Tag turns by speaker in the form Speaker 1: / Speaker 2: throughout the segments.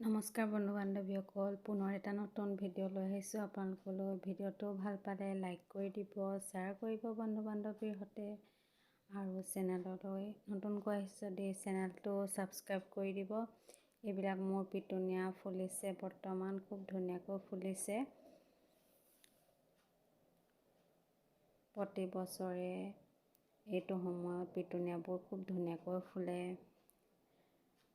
Speaker 1: নমস্কাৰ বন্ধু বান্ধৱীসকল পুনৰ এটা নতুন ভিডিঅ' লৈ আহিছোঁ আপোনালোকলৈ। ভিডিঅ'টো ভাল পালে লাইক কৰি দিব শ্বেয়াৰ কৰিব বন্ধু বান্ধৱীৰ সৈতে। আৰু চেনেললৈ নতুনকৈ আহিছে যদি চেনেলটো ছাবস্ক্ৰাইব কৰি দিব। এইবিলাক মোৰ পিটুনীয়া ফুলিছে বৰ্তমান খুব ধুনীয়াকৈ ফুলিছে। প্ৰতি বছৰে এইটো সময়ত পিটুনীয়াবোৰ খুব ধুনীয়াকৈ ফুলে।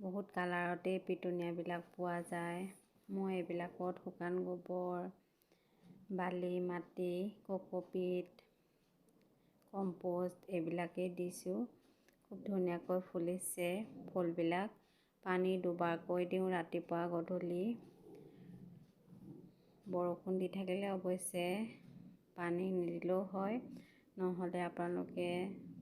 Speaker 1: বহুত কালাৰতেই পিটুনিয়াবিলাক পোৱা যায়। মই এইবিলাকত শুকান গোবৰ বালি মাটি কক'পিট কম্প'ষ্ট এইবিলাকেই দিছোঁ। খুব ধুনীয়াকৈ ফুলিছে ফুলবিলাক। পানী দুবাৰকৈ দিওঁ ৰাতিপুৱা গধূলি। বৰষুণ দি থাকিলে অৱশ্যে পানী নিদিলেও হয়। নহ'লে আপোনালোকে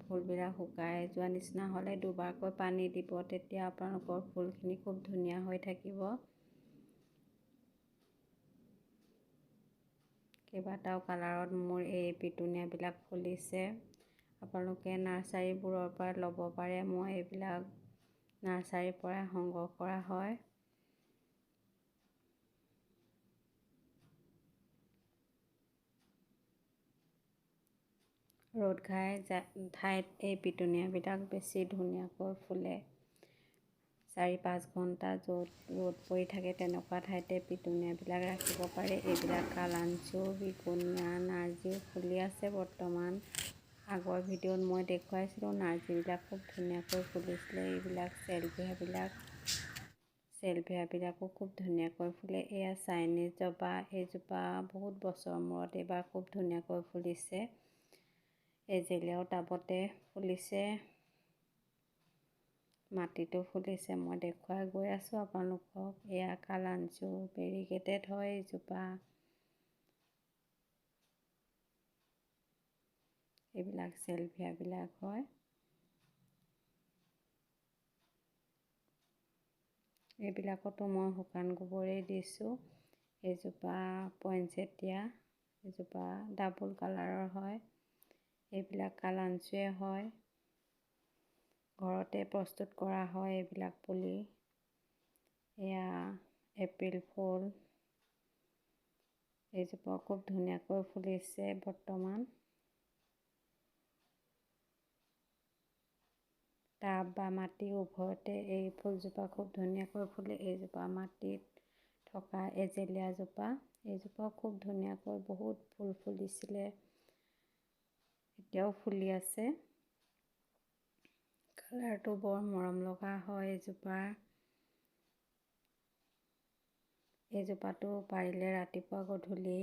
Speaker 1: ফুলবিলাক শুকাই যোৱা নিচিনা হ'লে দুবাৰকৈ পানী দিব তেতিয়া আপোনালোকৰ ফুলখিনি খুব ধুনীয়া হৈ থাকিব। কেইবাটাও কালাৰত মোৰ এই পিটুনিয়াবিলাক ফুলিছে। আপোনালোকে নাৰ্চাৰীবোৰৰ পৰা ল'ব পাৰে মই এইবিলাক নাৰ্চাৰীৰ পৰা সংগ্ৰহ কৰা হয়। ৰ'দ ঘাই ঠাইত এই পিটুনিয়াবিলাক বেছি ধুনীয়াকৈ ফুলে। চাৰি পাঁচ ঘণ্টা য'ত ৰ'দ পৰি থাকে তেনেকুৱা ঠাইতে পিটুনিয়াবিলাক ৰাখিব পাৰে। এইবিলাক কালাঞ্চু বিকুনীয়া নাৰ্জী ফুলি আছে বৰ্তমান। আগৰ ভিডিঅ'ত মই দেখুৱাইছিলোঁ নাৰ্জীবিলাক খুব ধুনীয়াকৈ ফুলিছিলে। এইবিলাক চেলভিয়াবিলাক চেলভিয়াবিলাকো খুব ধুনীয়াকৈ ফুলে। এয়া চাইনিজ জবা এইজোপা বহুত বছৰৰ মূৰত এইবাৰ খুব ধুনীয়াকৈ ফুলিছে। এজেলিয়াও টাবতে ফুলিছে মাটিতো ফুলিছে মই দেখুৱাই গৈ আছোঁ আপোনালোকক। এয়া কালাঞ্চু বেৰিকেটেড হয় এইজোপা এইবিলাক চেলভিয়াবিলাক হয়। এইবিলাকতো মই শুকান গোবৰেই দিছোঁ। এইজোপা পইনচেটীয়া এজোপা ডাবুল কালাৰৰ হয়। এইবিলাক কালাঞ্চুৱে হয়। ঘৰতে প্ৰস্তুত কৰা হয় এইবিলাক পুলি। এয়া এপ্ৰিল ফুল। এইজোপা খুব ধুনীয়াকৈ ফুলিছে বৰ্তমান। টাব বা মাটি উভয়তে এই ফুলজোপা খুব ধুনীয়াকৈ ফুলে। এইজোপা মাটিত থকা এজেলীয়াজোপা এইজোপাও খুব ধুনীয়াকৈ বহুত ফুল ফুলিছিলে। এতিয়াও ফুলি আছে। কালাৰটো বৰ মৰম লগা হয় এজোপাৰ এইজোপাটো পাৰিলে ৰাতিপুৱা গধূলি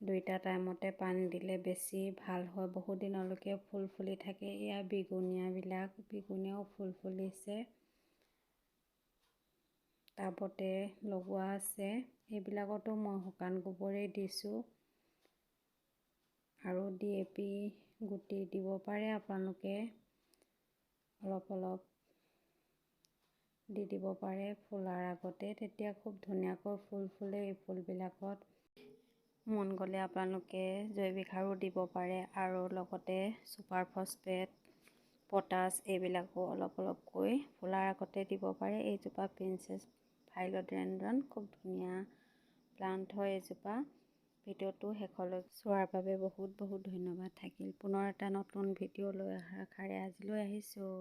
Speaker 1: দুইটা টাইমতে পানী দিলে বেছি ভাল হয়। বহুত দিনলৈকে ফুল ফুলি থাকে। এয়া বিগুনীয়াবিলাক বিগুনীয়াও ফুল ফুলিছে। টাবতে লগোৱা আছে। এইবিলাকতো মই শুকান গোবৰেই দিছোঁ। আৰু ডি এ পি গুটি দিব পাৰে আপোনালোকে। অলপ অলপ দি দিব পাৰে ফুলাৰ আগতে। তেতিয়া খুব ধুনীয়াকৈ ফুল ফুলে এই ফুলবিলাকত। মন গ'লে আপোনালোকে জৈৱিক সাৰো দিব পাৰে আৰু লগতে ছুপাৰ ফচফেট পটাছ এইবিলাকো অলপ অলপকৈ ফুলাৰ আগতে দিব পাৰে। এইজোপা প্ৰিন্সেছ ফাইলড্ৰেণ্ডন খুব ধুনীয়া প্লাণ্ট হয় এইজোপা। ভিডিঅ'টো শেষলৈ চোৱাৰ বাবে বহুত বহুত ধন্যবাদ থাকিল। পুনৰ এটা নতুন ভিডিঅ' লৈ অহাৰ আশাৰে আজিলৈ আহিছোঁ।